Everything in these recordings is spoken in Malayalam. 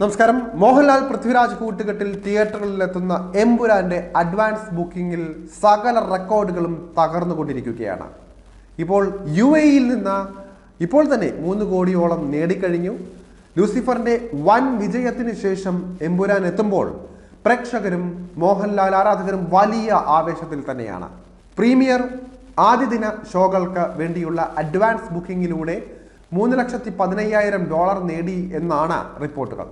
നമസ്കാരം. മോഹൻലാൽ പൃഥ്വിരാജ് കൂട്ടുകെട്ടിൽ തിയേറ്ററിലെത്തുന്ന എംപുരാന്റെ അഡ്വാൻസ് ബുക്കിംഗിൽ സകല റെക്കോർഡുകളും തകർന്നുകൊണ്ടിരിക്കുകയാണ്. ഇപ്പോൾ യു എയിൽ നിന്ന് ഇപ്പോൾ തന്നെ മൂന്ന് കോടിയോളം നേടിക്കഴിഞ്ഞു. ലൂസിഫറിന്റെ വൻ വിജയത്തിന് ശേഷം എമ്പുരാൻ എത്തുമ്പോൾ പ്രേക്ഷകരും മോഹൻലാൽ ആരാധകരും വലിയ ആവേശത്തിൽ തന്നെയാണ്. പ്രീമിയർ ആദ്യ ദിന ഷോകൾക്ക് വേണ്ടിയുള്ള അഡ്വാൻസ് ബുക്കിംഗിലൂടെ മൂന്ന് ലക്ഷത്തി പതിനയ്യായിരം ഡോളർ നേടി എന്നാണ് റിപ്പോർട്ടുകൾ.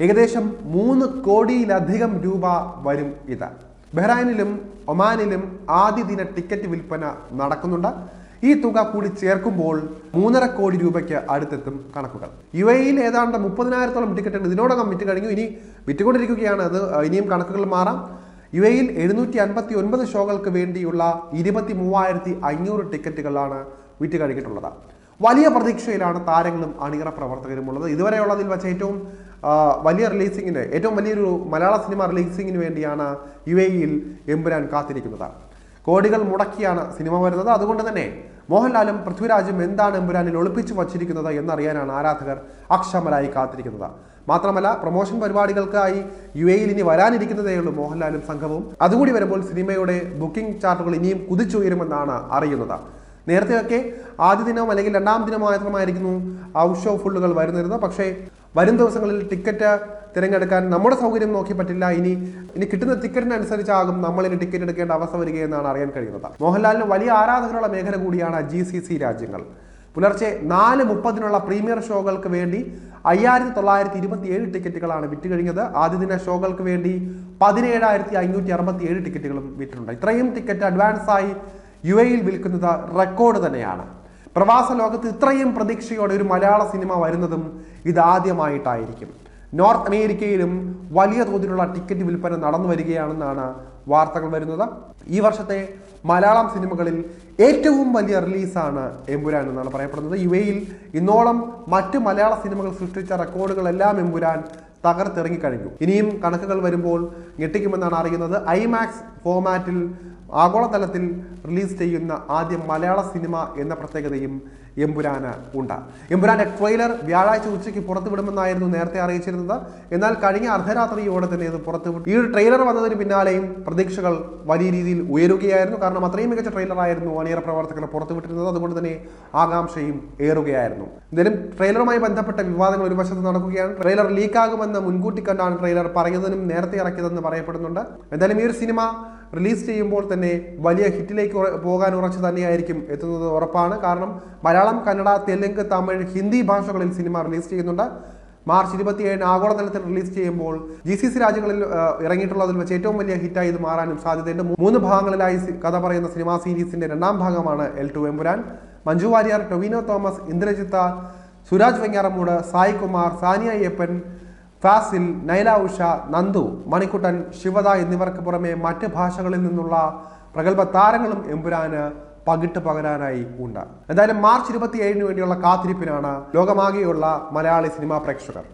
ഏകദേശം മൂന്ന് കോടിയിലധികം രൂപ വരും ഇത്. ബഹ്റൈനിലും ഒമാനിലും ആദ്യ ദിന ടിക്കറ്റ് വിൽപ്പന നടക്കുന്നുണ്ട്. ഈ തുക കൂടി ചേർക്കുമ്പോൾ മൂന്നര കോടി രൂപയ്ക്ക് അടുത്തെത്തും കണക്കുകൾ. യു എയിൽ ഏതാണ്ട് മുപ്പതിനായിരത്തോളം ടിക്കറ്റുകൾ ഇതിനോടകം വിറ്റ് കഴിഞ്ഞു. ഇനി വിറ്റുകൊണ്ടിരിക്കുകയാണ്. അത് ഇനിയും കണക്കുകൾ മാറാം. യു എയിൽ എഴുന്നൂറ്റി അൻപത്തി ഒൻപത് ഷോകൾക്ക് വേണ്ടിയുള്ള ഇരുപത്തി മൂവായിരത്തി അഞ്ഞൂറ് ടിക്കറ്റുകളാണ് വിറ്റ് കഴിഞ്ഞിട്ടുള്ളത്. വലിയ പ്രതീക്ഷയിലാണ് താരങ്ങളും അണിയറ പ്രവർത്തകരും ഉള്ളത് ഇതുവരെയുള്ളതിൽ വെച്ച് ഏറ്റവും വലിയ റിലീസിങ്ങിന് ഏറ്റവും വലിയൊരു മലയാള സിനിമ റിലീസിങ്ങിന് വേണ്ടിയാണ് യു എ ഇയിൽ എമ്പുരാൻ കാത്തിരിക്കുന്നത്. കോടികൾ മുടക്കിയാണ് സിനിമ വരുന്നത്. അതുകൊണ്ട് തന്നെ മോഹൻലാലും പൃഥ്വിരാജും എന്താണ് എമ്പുരാനിൽ ഒളിപ്പിച്ചു വച്ചിരിക്കുന്നത് എന്നറിയാനാണ് ആരാധകർ അക്ഷമരായി കാത്തിരിക്കുന്നത്. മാത്രമല്ല പ്രൊമോഷൻ പരിപാടികൾക്കായി യു എയിൽ ഇനി വരാനിരിക്കുന്നതേ ഉള്ളൂ മോഹൻലാലും സംഘവും. അതുകൂടി വരുമ്പോൾ സിനിമയുടെ ബുക്കിംഗ് ചാർട്ടുകൾ ഇനിയും കുതിച്ചുയരുമെന്നാണ് അറിയുന്നത്. നേരത്തെയൊക്കെ ആദ്യ ദിനം അല്ലെങ്കിൽ രണ്ടാം ദിനം മാത്രമായിരിക്കുന്നു ഔഷോ ഫുള്ളുകൾ വരുന്നിരുന്നത് പക്ഷേ വരും ദിവസങ്ങളിൽ ടിക്കറ്റ് തിരഞ്ഞെടുക്കാൻ നമ്മുടെ സൗകര്യം നോക്കി പറ്റില്ല. ഇനി ഇനി കിട്ടുന്ന ടിക്കറ്റിനനുസരിച്ചാകും നമ്മൾ ഇനി ടിക്കറ്റ് എടുക്കേണ്ട അവസ്ഥ വരികയെന്നാണ് അറിയാൻ കഴിയുന്നത്. മോഹൻലാലിന് വലിയ ആരാധകരുള്ള മേഖല കൂടിയാണ് ജി സി സി രാജ്യങ്ങൾ. പുലർച്ചെ നാല് മുപ്പതിനുള്ള പ്രീമിയർ ഷോകൾക്ക് വേണ്ടി അയ്യായിരത്തി തൊള്ളായിരത്തി ഇരുപത്തി ഏഴ് ടിക്കറ്റുകളാണ് വിറ്റ് കഴിഞ്ഞത് ആദ്യ ദിന ഷോകൾക്ക് വേണ്ടി പതിനേഴായിരത്തി അഞ്ഞൂറ്റി അറുപത്തി ഏഴ് ടിക്കറ്റുകളും വിറ്റിട്ടുണ്ട്. ഇത്രയും ടിക്കറ്റ് അഡ്വാൻസായി യു എയിൽ വിൽക്കുന്നത് റെക്കോർഡ് തന്നെയാണ്. പ്രവാസ ലോകത്ത് ഇത്രയും പ്രതീക്ഷയോടെ ഒരു മലയാള സിനിമ വരുന്നതും ഇതാദ്യമായിട്ടായിരിക്കും നോർത്ത് അമേരിക്കയിലും വലിയ തോതിലുള്ള ടിക്കറ്റ് വിൽപ്പന നടന്നു വരികയാണെന്നാണ് വാർത്തകൾ വരുന്നത്. ഈ വർഷത്തെ മലയാളം സിനിമകളിൽ ഏറ്റവും വലിയ റിലീസാണ് എമ്പുരാൻ എന്നാണ് പറയപ്പെടുന്നത്. യു എയിൽ ഇന്നോളം മറ്റ് മലയാള സിനിമകൾ സൃഷ്ടിച്ച റെക്കോർഡുകളെല്ലാം എമ്പുരാൻ തകർത്തെറിങ്ങിക്കഴിഞ്ഞു ഇനിയും കണക്കുകൾ വരുമ്പോൾ ഞെട്ടിക്കുമെന്നാണ് അറിയുന്നത്. ഐമാക്സ് ഫോമാറ്റിൽ ആഗോളതലത്തിൽ റിലീസ് ചെയ്യുന്ന ആദ്യ മലയാള സിനിമ എന്ന പ്രത്യേകതയും എമ്പുരാന് ഉണ്ട്. എമ്പുരാന്റെ ട്രെയിലർ വ്യാഴാഴ്ച ഉച്ചയ്ക്ക് പുറത്തുവിടുമെന്നായിരുന്നു നേരത്തെ അറിയിച്ചിരുന്നത്. എന്നാൽ കഴിഞ്ഞ അർദ്ധരാത്രിയോടെ തന്നെ ഇത് പുറത്തുവിട്ടു. ഈ ഒരു ട്രെയിലർ വന്നതിന് പിന്നാലെയും പ്രതീക്ഷകൾ വലിയ രീതിയിൽ ഉയരുകയായിരുന്നു. കാരണം അത്രയും മികച്ച ട്രെയിലറായിരുന്നു അണിയറ പ്രവർത്തകർ പുറത്തുവിട്ടിരുന്നത്. അതുകൊണ്ട് തന്നെ ആകാംക്ഷയും ഏറുകയായിരുന്നു. എന്തായാലും ട്രെയിലറുമായി ബന്ധപ്പെട്ട വിവാദങ്ങൾ ഒരു വശത്ത് നടക്കുകയാണ്. ട്രെയിലർ ലീക്കാകുമെന്ന് മുൻകൂട്ടി കണ്ടാണ് ട്രെയിലർ പറയുന്നതിനും നേരത്തെ ഇറക്കിയതെന്ന് പറയപ്പെടുന്നുണ്ട്. എന്തായാലും ഈ ഒരു സിനിമ റിലീസ് ചെയ്യുമ്പോൾ തന്നെ വലിയ ഹിറ്റിലേക്ക് പോകാൻ ഉറച്ചു തന്നെയായിരിക്കും എത്തുന്നത് ഉറപ്പാണ്. കാരണം മലയാളം കന്നഡ തെലുങ്ക് തമിഴ് ഹിന്ദി ഭാഷകളിൽ സിനിമ റിലീസ് ചെയ്യുന്നുണ്ട്. മാർച്ച് ഇരുപത്തിയേഴിന് ആഗോളതലത്തിൽ റിലീസ് ചെയ്യുമ്പോൾ ജി സി സി രാജ്യങ്ങളിൽ ഇറങ്ങിയിട്ടുള്ളതിൽ വെച്ച് ഏറ്റവും വലിയ ഹിറ്റായി ഇത് മാറാനും സാധ്യതയുണ്ട്. മൂന്ന് ഭാഗങ്ങളിലായി കഥ പറയുന്ന സിനിമാ സീരീസിന്റെ രണ്ടാം ഭാഗമാണ് എൽ ടു എമ്പുരാൻ. മഞ്ജു വാര്യർ ടൊവിനോ തോമസ് ഇന്ദ്രജിത്ത സുരാജ് വെങ്ങാറമൂട് സായി കുമാർ സാനിയ അയ്യപ്പൻ ഫാസിൽ നൈല ഉഷ നന്ദു മണിക്കുട്ടൻ ശിവദ എന്നിവർക്ക് പുറമെ മറ്റ് ഭാഷകളിൽ നിന്നുള്ള പ്രഗത്ഭ താരങ്ങളും എമ്പുരാന് പകിട്ട് പകരാനായി ഉണ്ട്. എന്തായാലും മാർച്ച് ഇരുപത്തി ഏഴിന് വേണ്ടിയുള്ള കാത്തിരിപ്പിനാണ് ലോകമാകെയുള്ള മലയാളി സിനിമാ പ്രേക്ഷകർ.